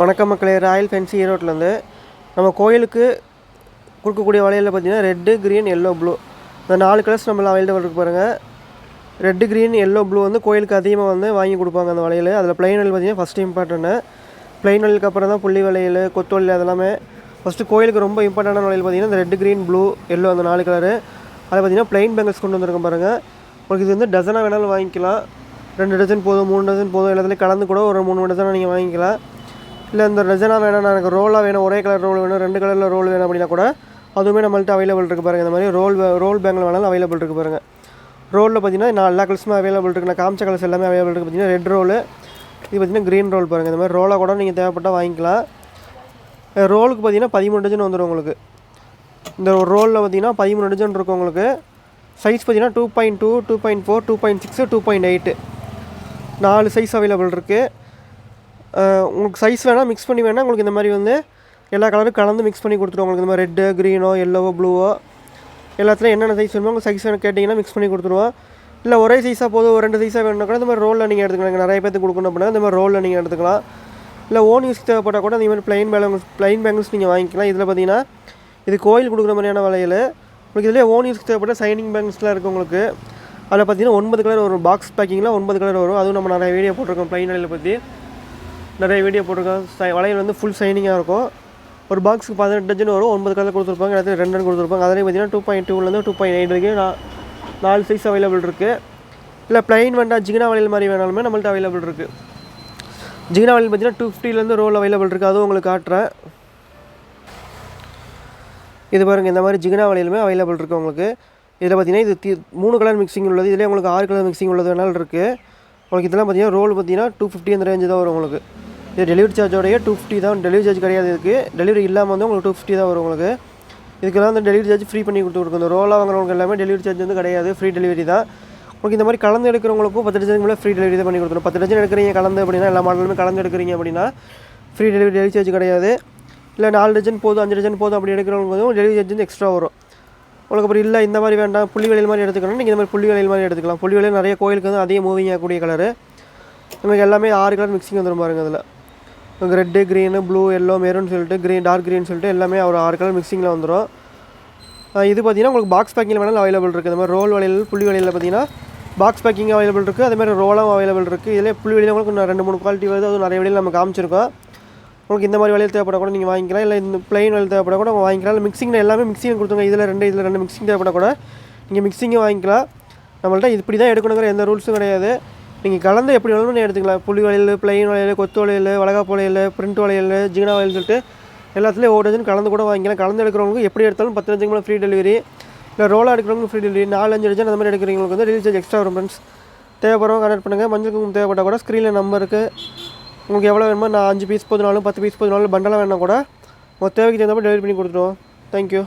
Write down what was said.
வணக்கம் மக்களே Royal fancy ஈரோட்லேருந்து நம்ம கோயிலுக்கு கொடுக்கக்கூடிய வளையலில் பார்த்தீங்கன்னா ரெட்டு க்ரீன் எல்லோ ப்ளூ இந்த நாலு கலர்ஸ் நம்மள அவைலபிள் இருக்கு பாருங்கள் ரெட்டு க்ரீன் எல்லோ ப்ளூ வந்து கோயிலுக்கு அதிகமாக வந்து வாங்கி கொடுப்பாங்க அந்த வளையல். அதில் ப்ளைன் வளையல் பார்த்தீங்கன்னா ஃபஸ்ட்டு இம்பார்ட்டன்ட்டு ப்ளைன் வளையலுக்கு அப்புறம் தான் புள்ளி வளையல் கொத்து வளையல் அதெல்லாமே. ஃபஸ்ட்டு கோயிலுக்கு ரொம்ப இம்பார்ட்டண்டான வளையல் பார்த்தீங்கன்னா இந்த ரெட்டு க்ரீன் ப்ளூ எல்லோ அந்த நாலு கலரு அதை பார்த்தீங்கன்னா ப்ளைன் பேங்கிள்ஸ் கொண்டு வந்திருக்கோம் பாருங்கள் உங்களுக்கு இது வந்து டசனாக வேணாலும் வாங்கிக்கலாம். ரெண்டு டஜன் போதும் மூணு டஜன் போதும் எல்லாத்துலேயும் கலந்து கூட ஒரு மூணு டஜனாக நீங்கள் வாங்கிக்கலாம். இல்லை இந்த ரஜனா வேணாம் நான் எனக்கு ரோலாக வேணும் ஒரே கலர் ரோல் வேணும் ரெண்டு கலரில் ரோல் வேணும் அப்படின்னா கூட அதுவுமே நம்மள்ட்ட அவைலபிள் இருக்குது பாருங்கள் இந்த மாதிரி ரோல் ரோல் பேங்கில் வேணாலும் அவைலபிள் இருக்குது பாருங்கள் ரோலில் பார்த்தீங்கன்னா நான் எல்லா கலர்ஸுமே அவைலபிள் இருக்குது நான் காமிச்ச கலர்ஸ் எல்லாமே அவைலபிள் இருக்குது பார்த்தீங்கன்னா ரெட் ரோல் இது பார்த்தீங்கன்னா க்ரீன் ரோல் பாருங்கள் இந்த மாதிரி ரோலாக கூட நீங்கள் தேவைப்பட்டால் வாங்கிக்கலாம். ரோலுக்கு பார்த்தீங்கன்னா பதிமூணு டஜன் வந்துடும் உங்களுக்கு. இந்த ரோலில் பார்த்தீங்கன்னா பதிமூணு டஜன் இருக்கும் உங்களுக்கு. சைஸ் பார்த்தீங்கன்னா two point two two point four two point six two point eight நாலு சைஸ் அவைலபிள் இருக்குது உங்களுக்கு சைஸ் வேணால் மிக்ஸ் பண்ணி வேணால் உங்களுக்கு இந்த மாதிரி வந்து எல்லா கலரும் கலந்து மிக்ஸ் பண்ணி கொடுத்துருவோம் உங்களுக்கு இந்த மாதிரி ரெட்டு க்ரீனோ எல்லோவோ ப்ளூவோ எல்லாத்துலையும் என்னென்ன சைஸ் வேணுமோ உங்கள் சைஸ் வேணும் கேட்டிங்கன்னா மிக்ஸ் பண்ணி கொடுத்துருவோம். இல்லை ஒரே சைஸாக போதும் ஒரு ரெண்டு சைஸாக வேணும்னா கூட இந்த மாதிரி ரோலில் நீங்கள் எடுத்துக்கலாம். நிறைய பேருக்கு கொடுக்கணும் அப்படின்னா இந்த மாதிரி ரோலில் நீங்கள் எடுத்துக்கலாம். இல்லை ஓன் யூஸ் தேவைப்பட்டால் கூட இந்த மாதிரி ப்ளைன் பேங்கிள்ஸ் ப்ளைன் பேங்கிள்ஸ் நீங்கள் வாங்கிக்கலாம். இதில் பார்த்தீங்கன்னா இது கோயில் கொடுக்குற மாதிரியான வளையல். உங்களுக்கு இதிலே ஓன் யூஸ் தேவைப்பட்ட சைனிங் பேங்கிள்ஸ்லாம் இருக்குது உங்களுக்கு. அதில் பார்த்தீங்கன்னா ஒன்பது கலர் வரும். பாக்ஸ் பேக்கிங்கில் ஒன்பது கலர் வரும். அதுவும் நம்ம நிறைய வீடியோ போட்டிருக்கோம் பிளைன் வலையில் பற்றி நிறைய வீடியோ போட்டிருக்கோம் சை- வளையல் வந்து ஃபுல் சைனிங்காக இருக்கும். ஒரு பாக்ஸுக்கு பதினெட்டு டஜன் வரும். ஒன்பது கலர் கொடுத்துருப்பாங்க. எல்லாத்தையும் ரெண்டு ரெண்டு கொடுத்துருப்பாங்க. அதிலே பார்த்தீங்கன்னா டூ பாயிண்ட் டூலேருந்து டூ பாயிண்ட் எயிட் வரைக்கும் நாலு சைஸ் அவைலபிள் இருக்குது இல்லை ப்ளைன் வேண்டாம் ஜிகினா வளையல் மாதிரி வேணாலுமே நம்மள்ட்ட அவைலபிள் இருக்குது ஜிகினா வளையல் பார்த்தீங்கன்னா டூ ஃபிஃப்டிலேருந்து ரோல் அவைலபிள் இருக்குது அதுவும் உங்களுக்கு காட்டுறேன். இது பாருங்கள் இந்த மாதிரி ஜிகினா வளையலுமே அவைலபிள் இருக்குது உங்களுக்கு. இதில் பார்த்தீங்கன்னா இது தி- மூணு கலர் மிக்சிங் உள்ளது. இதிலே உங்களுக்கு ஆறு கலர் மிக்சிங் உள்ளது வேணாலும் இருக்குது உங்களுக்கு இதெல்லாம் பார்த்தீங்கன்னா ரோல் பார்த்தீங்கன்னா டூ ஃபிஃப்டி அந்த ரேஞ்சு தான் வரும் உங்களுக்கு. இது டெலிவரி சார்ஜோடைய டூ ஃபிஃப்டி தான். டெலிவரி சார்ஜ் கிடையாது இதுக்கு. டெலிவரி இல்லாமல் வந்து உங்களுக்கு டூ ஃபிஃப்டி தான் வரும் உங்களுக்கு. இதுக்கெல்லாம் வந்து டெலிவரி சார்ஜ் ஃப்ரீ பண்ணி கொடுத்துருக்கோம் இந்த ரோலாக வாங்குறவங்க எல்லாமே டெலிவரி சார்ஜ் வந்து கிடையாது. ஃப்ரீ டெலிவரி தான். உங்களுக்கு இந்த மாதிரி கலந்து எடுக்கிறவங்களுக்கும் பத்து டஜனுக்கு மேலே ஃப்ரீ டெலிவரி தான் பண்ணி கொடுத்துரும் பத்து டஜன் எடுக்கிறீங்க கலந்து அப்படின்னா எல்லா மாடலுமே கலந்து எடுக்கிறீங்க அப்படின்னா ஃப்ரீ டெலிவரி டெலிவரி சார்ஜ் கிடையாது. இல்லை நாலு டஜன் போதும் அஞ்சு டஜன் போதும் அப்படி எடுக்கிறவங்களுக்கு வந்து டெலிவரி சார்ஜ் வந்து எக்ஸ்ட்ரா வரும். உங்களுக்கு அப்புறம் இல்லை இந்த மாதிரி வேண்டாம் புள்ளி வளையல் மாதிரி எடுத்துக்கணும் நீங்கள் இந்த மாதிரி புள்ளி வளையல் மாதிரி எடுத்துக்கலாம். புள்ளி வளையல் நிறைய கோயிலுக்கு வந்து அதிக மூவிங் ஆகக்கூடிய கலரு நமக்கு எல்லாமே ஆறு கலர் மிக்சிங் வந்துடும் பாருங்க அதில். Red green blue yellow maroon சொல்லிட்டு க்ரீன் டார்க் க்ரீன் சொல்லிட்டு எல்லாமே ஒரு ஆறு கலர் மிக்சிங்கில் வந்துடும் இது பார்த்தீங்கன்னா உங்களுக்கு பாக்ஸ் பேக்கிங் வேணாலும் அவைலபிள் இருக்குது இந்த மாதிரி ரோல் வலையில் புள்ளி வலையில் பார்த்தீங்கன்னா பாக்ஸ் பேக்கிங் அவைலபிள் இருக்குது அதே மாதிரி ரோலும் அவைலபிள் இருக்குது இதிலே புள்ளி வளையல் உங்களுக்கு ரெண்டு மூணு குவாலிட்டி வருது. அது நிறைய வழியில் நம்ம காமிச்சிருக்கோம். உங்களுக்கு இந்த மாதிரி வலையில் தேவைப்பட கூட நீங்கள் வாங்கிக்கலாம். இல்லை இந்த பிளைன் வலையில் தேவைப்பட கூட வாங்கிக்கலாம். இல்லை மிக்சிங்கில் எல்லாமே மிக்சிங் கொடுத்துங்க இதில் ரெண்டு இதில் ரெண்டு மிக்சிங் தேவைப்பட கூட நீங்கள் மிக்சிங்கும் வாங்கிக்கலாம். நம்மள்ட்ட இப்படி தான் எடுக்கணுங்கிற எந்த ரூல்ஸும் கிடையாது. நீங்கள் கலந்து எப்படி வேணும்னு எடுத்துக்கலாம். புலி வளையல் பிளைன் வளையல் கொத்து வளையல் வளகாப்பு வளையல் பிரிண்ட் வளையல் ஜிகினா வளையல் சொல்லிட்டு எல்லாத்துலேயும் ஒரு டஜன் கலந்து கூட வாங்கிக்கலாம். கலந்து எடுக்கிறவங்களுக்கு எப்படி எடுத்தாலும் பத்து டஜன் மேலே ஃப்ரீ டெலிவரி இல்லை ரோலாக எடுக்கிறவங்களுக்கு ஃப்ரீ டெலிவரி நாலு அஞ்சு டஜன் அந்த மாதிரி எடுக்கிறவங்களுக்கு வந்து டெலிவரி சார்ஜ் எக்ஸ்ட்ரா வரும் ஃப்ரெண்ட்ஸ் தேவைப்படுறவங்க கனெக்ட் பண்ணுங்கள் மஞ்சள் குங்குமம் தேவைப்பட்டால் கூட ஸ்க்ரீனில் நம்பர் இருக்குது உங்களுக்கு எவ்வளோ வேணுமோ நான் அஞ்சு பீஸ் போதுனாலும் பத்து பீஸ் போதுனாலும் பண்டலாக வேணால் கூட உங்கள் தேவைக்கு தகுந்த மாதிரி டெலிவரி பண்ணி கொடுத்துருவோம் தேங்க்யூ